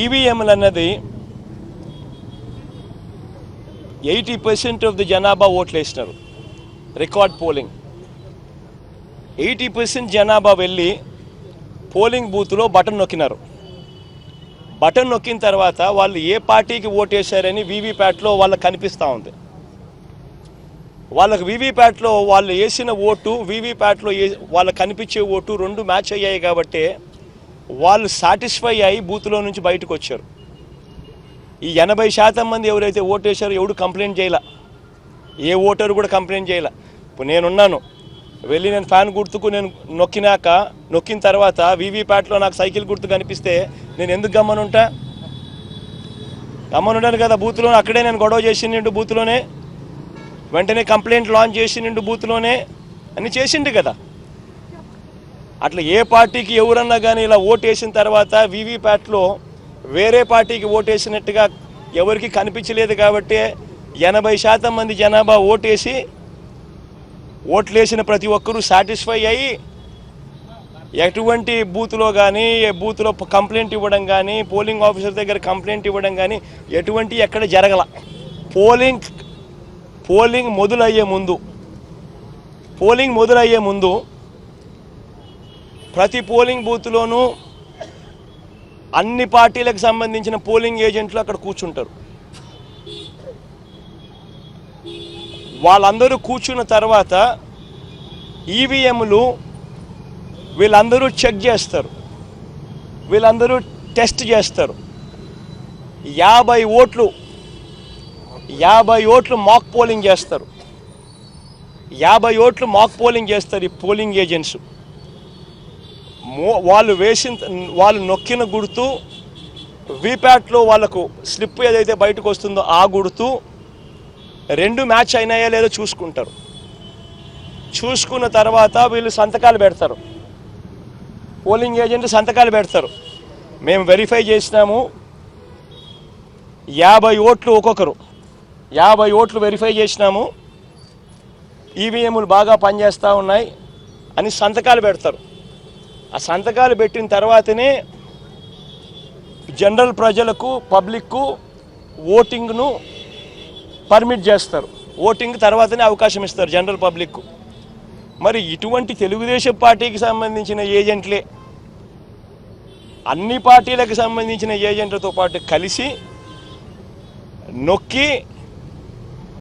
ఈవీఎంలు అన్నది eighty percent of the జనాభా ఓట్లు వేసినారు రికార్డ్ పోలింగ్. ఎయిటీ పర్సెంట్ జనాభా వెళ్ళి పోలింగ్ బూత్లో బటన్ నొక్కినారు. బటన్ నొక్కిన తర్వాత వాళ్ళు ఏ పార్టీకి ఓటేశారని వీవీప్యాట్లో వాళ్ళకి కనిపిస్తూ ఉంది. వాళ్ళకి వీవీప్యాట్లో వాళ్ళు వేసిన ఓటు వీవీప్యాట్లో వాళ్ళకి కనిపించే ఓటు రెండు మ్యాచ్ అయ్యాయి కాబట్టి వాళ్ళు సాటిస్ఫై అయ్యి బూత్లో నుంచి బయటకు వచ్చారు. ఈ ఎనభై శాతం మంది ఎవరైతే ఓటేశారో ఎవడు కంప్లైంట్ చేయలే? ఏ ఓటరు కూడా కంప్లైంట్ చేయలే? ఇప్పుడు నేనున్నాను. వెళ్ళి నేను ఫ్యాన్ గుర్తుకు నేను నొక్కినాక నొక్కిన తర్వాత వీవీప్యాట్లో నాకు సైకిల్ గుర్తు కనిపిస్తే నేను ఎందుకు గమ్మనుంటా? గమ్మనుంటాను కదా బూత్లో అక్కడే నేను గొడవ చేసి నిండు బూత్లోనే. వెంటనే కంప్లైంట్ లాంచ్ చేసి నిండు బూత్లోనే. అన్ని చేసిండు కదా. అట్లా ఏ పార్టీకి ఎవరన్నా కానీ ఇలా ఓటేసిన తర్వాత వీవీప్యాట్లో వేరే పార్టీకి ఓటేసినట్టుగా ఎవరికి కనిపించలేదు కాబట్టి ఎనభై శాతం మంది జనాభా ఓటేసి ఓట్లేసిన ప్రతి ఒక్కరూ సాటిస్ఫై అయ్యి ఎటువంటి బూత్లో కానీ బూత్లో కంప్లైంట్ ఇవ్వడం కానీ పోలింగ్ ఆఫీసర్ దగ్గర కంప్లైంట్ ఇవ్వడం కానీ ఎటువంటి ఎక్కడ జరగల. పోలింగ్ పోలింగ్ మొదలయ్యే ముందు పోలింగ్ మొదలయ్యే ముందు ప్రతి పోలింగ్ బూత్లోనూ అన్ని పార్టీలకు సంబంధించిన పోలింగ్ ఏజెంట్లు అక్కడ కూర్చుంటారు. వాళ్ళందరూ కూర్చున్న తర్వాత ఈవీఎంలు వీళ్ళందరూ చెక్ చేస్తారు. వీళ్ళందరూ టెస్ట్ చేస్తారు. యాభై ఓట్లు యాభై ఓట్లు మాక్ పోలింగ్ చేస్తారు. యాభై ఓట్లు మాక్ పోలింగ్ చేస్తారు ఈ పోలింగ్ ఏజెంట్స్. వాళ్ళు వేసిన వాళ్ళు నొక్కిన గుర్తు వీప్యాట్లో వాళ్ళకు స్లిప్ ఏదైతే బయటకు వస్తుందో ఆ గుర్తు రెండు మ్యాచ్ అయినాయా లేదో చూసుకుంటారు. చూసుకున్న తర్వాత వీళ్ళు సంతకాలు పెడతారు. పోలింగ్ ఏజెంట్ సంతకాలు పెడతారు. మేము వెరిఫై చేసినాము. యాభై ఓట్లు ఒక్కొక్కరు. యాభై ఓట్లు వెరిఫై చేసినాము. ఈవీఎంలు బాగా పనిచేస్తూ ఉన్నాయి అని సంతకాలు పెడతారు. ఆ సంతకాలు పెట్టిన తర్వాతనే జనరల్ ప్రజలకు పబ్లిక్కు ఓటింగ్ను పర్మిట్ చేస్తారు. ఓటింగ్ తర్వాతనే అవకాశం ఇస్తారు జనరల్ పబ్లిక్కు. మరి ఇటువంటి తెలుగుదేశం పార్టీకి సంబంధించిన ఏజెంట్లే అన్ని పార్టీలకు సంబంధించిన ఏజెంట్లతో పాటు కలిసి నొక్కి